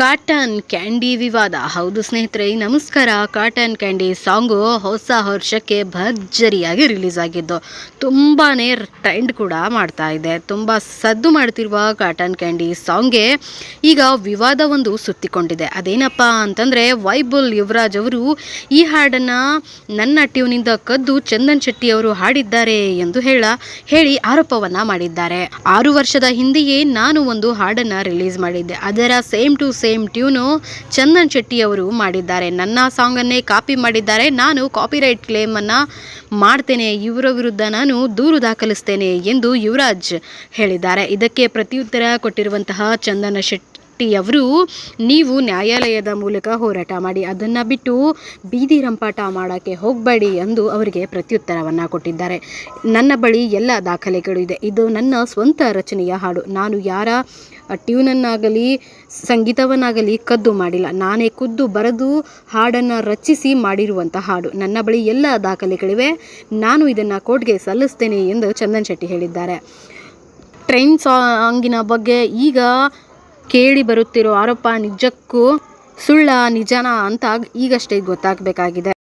Cotton candy ವಿವಾದ. ಹೌದು ಸ್ನೇಹಿತರೆ ನಮಸ್ಕಾರ ಕಾಟನ್ ಕ್ಯಾಂಡಿ ಸಾಂಗು ಹೊಸ ವರ್ಷಕ್ಕೆ ಭರ್ಜರಿಯಾಗಿ ರಿಲೀಸ್ ಆಗಿದ್ದು ತುಂಬಾ ಟ್ರೆಂಡ್ ಕೂಡ ಮಾಡ್ತಾ ಇದೆ. ತುಂಬ ಸದ್ದು ಮಾಡ್ತಿರುವ ಕಾಟನ್ ಕ್ಯಾಂಡಿ ಸಾಂಗ್ಗೆ ಈಗ ವಿವಾದ ಒಂದು ಸುತ್ತಿಕೊಂಡಿದೆ. ಅದೇನಪ್ಪ ಅಂತಂದರೆ, ವೈಬುಲ್ ಯುವರಾಜ್ ಅವರು ಈ ಹಾಡನ್ನು ನನ್ನ ಟ್ಯೂನಿಂದ ಕದ್ದು ಚಂದನ್ ಶೆಟ್ಟಿ ಅವರು ಹಾಡಿದ್ದಾರೆ ಎಂದು ಹೇಳ, ಹೇಳಿ ಆರೋಪವನ್ನು ಮಾಡಿದ್ದಾರೆ. ಆರು ವರ್ಷದ ಹಿಂದೆಯೇ ನಾನು ಒಂದು ಹಾಡನ್ನು ರಿಲೀಸ್ ಮಾಡಿದ್ದೆ. ಅದರ same to same tune Chandan Shetty ಅವರು ಮಾಡಿದ್ದಾರೆ. ನನ್ನ ಸಾಂಗನ್ನೇ ಕಾಪಿ ಮಾಡಿದ್ದಾರೆ. ನಾನು ಕಾಪಿರೈಟ್ ಕ್ಲೇಮನ್ನು ಮಾಡ್ತೇನೆ. ಇವರ ವಿರುದ್ಧ ನಾನು ದೂರು ದಾಖಲಿಸ್ತೇನೆ ಎಂದು ಯುವರಾಜ್ ಹೇಳಿದ್ದಾರೆ. ಇದಕ್ಕೆ ಪ್ರತ್ಯುತ್ತರ ಕೊಟ್ಟಿರುವಂತಹ ಚಂದನ ಶೆಟ್ಟಿ ಅವರು ನೀವು ನ್ಯಾಯಾಲಯದ ಮೂಲಕ ಹೋರಾಟ ಮಾಡಿ, ಅದನ್ನು ಬಿಟ್ಟು ಬೀದಿ ರಂಪಾಟ ಮಾಡೋಕ್ಕೆ ಹೋಗಬೇಡಿ ಎಂದು ಅವರಿಗೆ ಪ್ರತ್ಯುತ್ತರವನ್ನು ಕೊಟ್ಟಿದ್ದಾರೆ. ನನ್ನ ಬಳಿ ಎಲ್ಲ ದಾಖಲೆಗಳು ಇದೆ. ಇದು ನನ್ನ ಸ್ವಂತ ರಚನೆಯ ಹಾಡು. ನಾನು ಯಾರ ಟ್ಯೂನನ್ನಾಗಲಿ, ಸಂಗೀತವನ್ನಾಗಲಿ ಕದ್ದು ಮಾಡಿಲ್ಲ. ನಾನೇ ಖುದ್ದು ಬರೆದು ಹಾಡನ್ನು ರಚಿಸಿ ಮಾಡಿರುವಂಥ ಹಾಡು. ನನ್ನ ಬಳಿ ಎಲ್ಲ ದಾಖಲೆಗಳಿವೆ. ನಾನು ಇದನ್ನು ಕೋರ್ಟ್ಗೆ ಸಲ್ಲಿಸ್ತೇನೆ ಎಂದು ಚಂದನ್ ಶೆಟ್ಟಿ ಹೇಳಿದ್ದಾರೆ. ಟ್ರೈನ್ ಸಾಂಗಿನ ಬಗ್ಗೆ ಈಗ ಕೇಳಿ ಬರುತ್ತಿರೋ ಆರೋಪ ನಿಜಕ್ಕೂ ಸುಳ್ಳ ನಿಜನಾ ಅಂತ ಈಗಷ್ಟೇ ಗೊತ್ತಾಗಬೇಕಾಗಿದೆ.